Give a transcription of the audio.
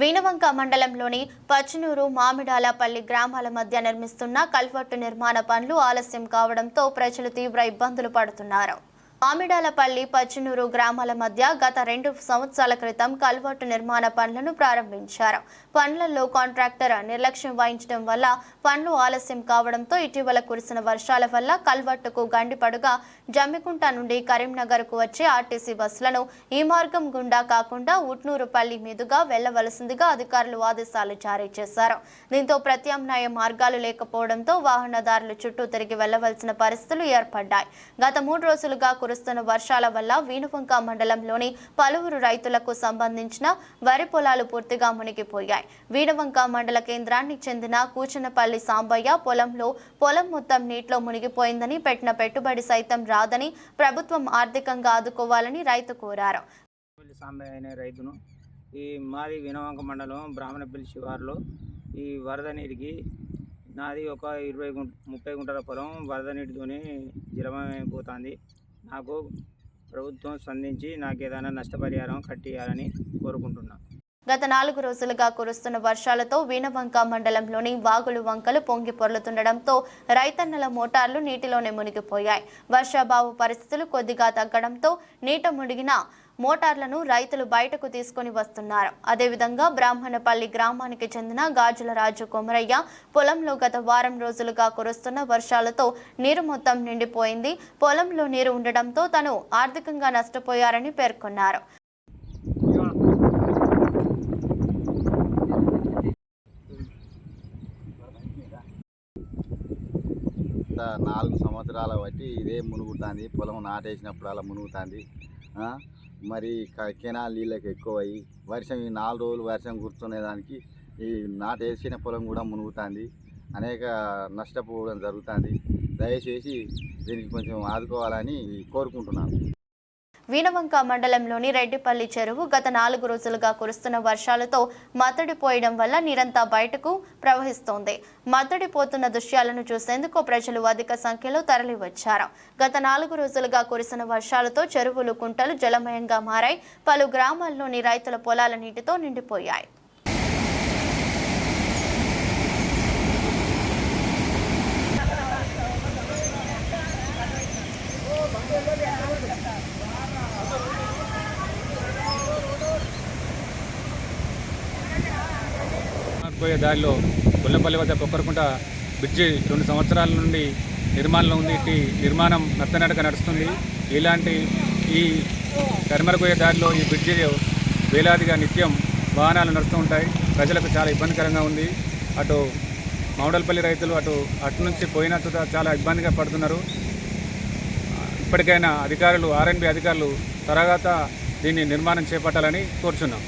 వీణవంక మండలంలోని పచ్చనూరు మామిడాలపల్లి గ్రామాల మధ్య నిర్మిస్తున్న కల్వర్టు నిర్మాణ పనులు ఆలస్యం కావడంతో ప్రజలు తీవ్ర ఇబ్బందులు పడుతున్నారు. ఆమిడాలపల్లి పచ్చనూరు గ్రామాల మధ్య గత రెండు సంవత్సరాల క్రితం కల్వర్టు నిర్మాణ పనులను ప్రారంభించారు. పనులలో కాంట్రాక్టర్ నిర్లక్ష్యం వహించడం వల్ల పనులు ఆలస్యం కావడంతో ఇటీవల కురిసిన వర్షాల వల్ల కల్వర్టుకు గండిపడుగా జమ్మికుంట నుండి కరీంనగర్కు వచ్చే ఆర్టీసీ బస్సులను ఈ మార్గం గుండా కాకుండా ఉట్నూరుపల్లి మీదుగా వెళ్ళవలసిందిగా అధికారులు ఆదేశాలు జారీ చేశారు. దీంతో ప్రత్యామ్నాయ మార్గాలు లేకపోవడంతో వాహనదారులు చుట్టూ తిరిగి వెళ్ళవలసిన పరిస్థితులు ఏర్పడ్డాయి. గత మూడు రోజులుగా కురుస్తున్న వర్షాల వల్ల వీణువంక మండలంలోని పలువురు రైతులకు సంబంధించిన వరి పొలాలు పూర్తిగా మునిగిపోయాయి. వీణవంక మండల కేంద్రానికి చెందిన కూచనపల్లి సాంబయ్య పొలంలో పొలం మొత్తం నీటిలో మునిగిపోయిందని పెట్టిన పెట్టుబడి సైతం రాదని ప్రభుత్వం ఆర్థికంగా ఆదుకోవాలని రైతు కోరారు. రైతును ఈ మాది వినవంక మండలం బ్రాహ్మణపల్లి శివారులో ఈ వరద నీటికి నాది ఒక ఇరవై గుంట ముప్పై గుంటల పొలం వరద నీటితోనే జలమైపోతుంది నాకు ప్రభుత్వం స్పందించి నాకు ఏదైనా నష్టపరిహారం కట్టియాలని కోరుకుంటున్నాను గత నాలుగు రోజులుగా కురుస్తున్న వర్షాలతో వీణవంక మండలంలోని వాగులు వంకలు పొంగి పొర్లుతుండడంతో రైతన్నల మోటార్లు నీటిలోనే మునిగిపోయాయి. వర్షాభావ పరిస్థితులు కొద్దిగా తగ్గడంతో నీట మునిగిన మోటార్లను రైతులు బయటకు తీసుకొని వస్తున్నారు. అదేవిధంగా బ్రాహ్మణపల్లి గ్రామానికి చెందిన గాజుల రాజు కొమరయ్య పొలంలో గత వారం రోజులుగా కురుస్తున్న వర్షాలతో నీరు మొత్తం నిండిపోయింది. పొలంలో నీరు ఉండడంతో తను ఆర్థికంగా నష్టపోయారని పేర్కొన్నారు. గత నాలుగు సంవత్సరాల బట్టి ఇదే మునుగుతుంది. పొలం నాటేసినప్పుడు అలా మునుగుతుంది. మరి క- కెనాల్ నీళ్ళకి ఎక్కువ అయ్యి వర్షం ఈ నాలుగు రోజులు వర్షం కూర్చునేదానికి ఈ నాటేసిన పొలం కూడా మునుగుతుంది. అనేక నష్టపోవడం జరుగుతుంది. దయచేసి దీనికి కొంచెం ఆదుకోవాలని కోరుకుంటున్నాను. వీణవంక మండలంలోని రెడ్డిపల్లి చెరువు గత నాలుగు రోజులుగా కురుస్తున్న వర్షాలతో మత్తడిపోయడం వల్ల నీరంతా బయటకు ప్రవహిస్తోంది. మత్తడిపోతున్న దృశ్యాలను చూసేందుకు ప్రజలు అధిక సంఖ్యలో తరలివచ్చారు. గత నాలుగు రోజులుగా కురిసిన వర్షాలతో చెరువులు కుంటలు జలమయంగా మారాయి. పలు గ్రామాల్లోని రైతుల పొలాల నీటితో నిండిపోయాయి. పోయే దారిలో గొల్లపల్లి వద్ద కొక్కరకుంట బ్రిడ్జి రెండు సంవత్సరాల నుండి నిర్మాణంలో ఉంది. ఇట్టి నిర్మాణం నత్తనడక నడుస్తుంది. ఇలాంటి ఈ కరిమరపోయే దారిలో ఈ బ్రిడ్జి వేలాదిగా నిత్యం వాహనాలు నడుస్తూ ఉంటాయి. ప్రజలకు చాలా ఇబ్బందికరంగా ఉంది. అటు మౌడల్పల్లి రైతులు అటు అటు నుంచి పోయిన చాలా ఇబ్బందిగా పడుతున్నారు. ఇప్పటికైనా అధికారులు ఆర్ఎన్బి అధికారులు తర్వాత దీన్ని నిర్మాణం చేపట్టాలని కోరుచున్నాం.